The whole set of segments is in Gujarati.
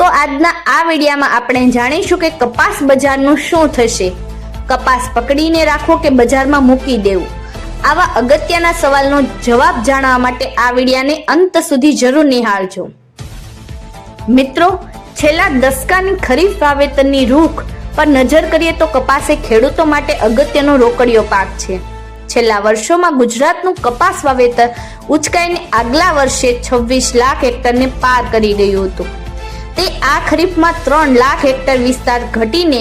તો આજના આ વિડીયામાં આપણે જાણીશું કે કપાસ બજારનું શું થશે. કપાસ પકડીને રાખવો કે બજારમાં મૂકી દેવું? આવા અગત્યના સવાલનો જવાબ જાણવા માટે આ વિડીયાને અંત સુધી જરૂર નિહાળજો. મિત્રો, છેલ્લા દસકાની ખરીફ વાવેતરની રૂખ પર નજર કરીએ તો કપાસ એ ખેડૂતો માટે અગત્યનો રોકડિયો પાક છે. છેલ્લા વર્ષોમાં ગુજરાતનું કપાસ વાવેતર ઉચકાઈને આગલા વર્ષે છવ્વીસ લાખ હેક્ટરને પાર કરી ગયું હતું. તે આ ખરીફમાં ત્રણ લાખ હેક્ટર વિસ્તાર ઘટીને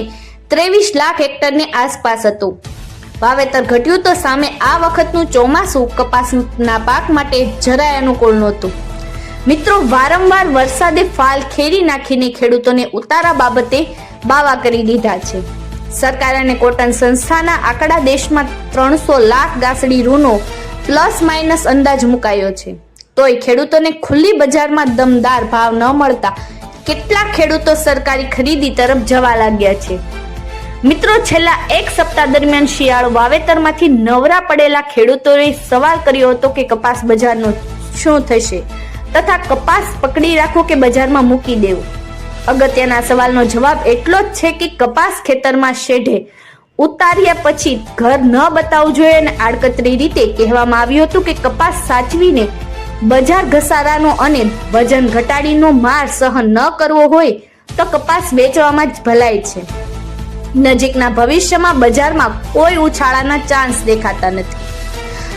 ત્રેવીસ લાખ હેક્ટરની આસપાસ હતું. વાવેતર ઘટ્યું તો સામે આ વખતનું ચોમાસું કપાસના પાક માટે જરાય અનુકૂળ નહોતું. મિત્રો, વારંવાર વરસાદે ફાલ ખેરી નાખીને ખેડૂતોને ઉતારા બાબતે બાવા કરી દીધા છે. સરકાર અને કોટન સંસ્થાના આંકડા દેશમાં ત્રણસો લાખ ગાસડી રૂનો પ્લસ માઇનસ અંદાજ મુકાયો છે. તોય ખેડૂતોને ખુલ્લી બજારમાં દમદાર ભાવ ન મળતા કેટલાક ખેડૂતો સરકારી ખરીદી તરફ જવા લાગ્યા છે. મિત્રો, છેલ્લા એક સપ્તાહ દરમિયાન શિયાળો વાવેતરમાંથી નવરા પડેલા ખેડૂતોએ સવાલ કર્યો હતો કે કપાસ બજારનો શું થશે તથા કપાસ પકડી રાખવો કે બજારમાં મૂકી દેવું? અગત્યના સવાલનો જવાબ એટલો જ છે કે કપાસ ખેતરમાં શેઢે ઉતાર્યા પછી ઘર ન બતાવવું જોઈએ અને આડકતરી રીતે કહેવામાં આવ્યું હતું કે કપાસ સાચવીને બજાર ઘસારાનો અને વજન ઘટાડીનો માર સહન ન કરવો હોય તો કપાસ વેચવામાં જ ભલાઈ છે. નજીકના ભવિષ્યમાં બજારમાં કોઈ ઉછાળાના ચાન્સ દેખાતા નથી.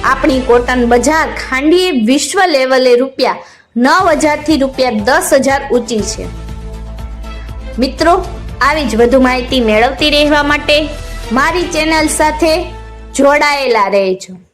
આપણી કોટન બજાર ખાંડીએ વિશ્વ લેવલે રૂપિયા નવ હજારથી રૂપિયા દસ હજાર ઊંચી છે. મિત્રો, આવી જ વધુ માહિતી મેળવતી રહેવા માટે મારી ચેનલ સાથે જોડાયેલા રહેજો.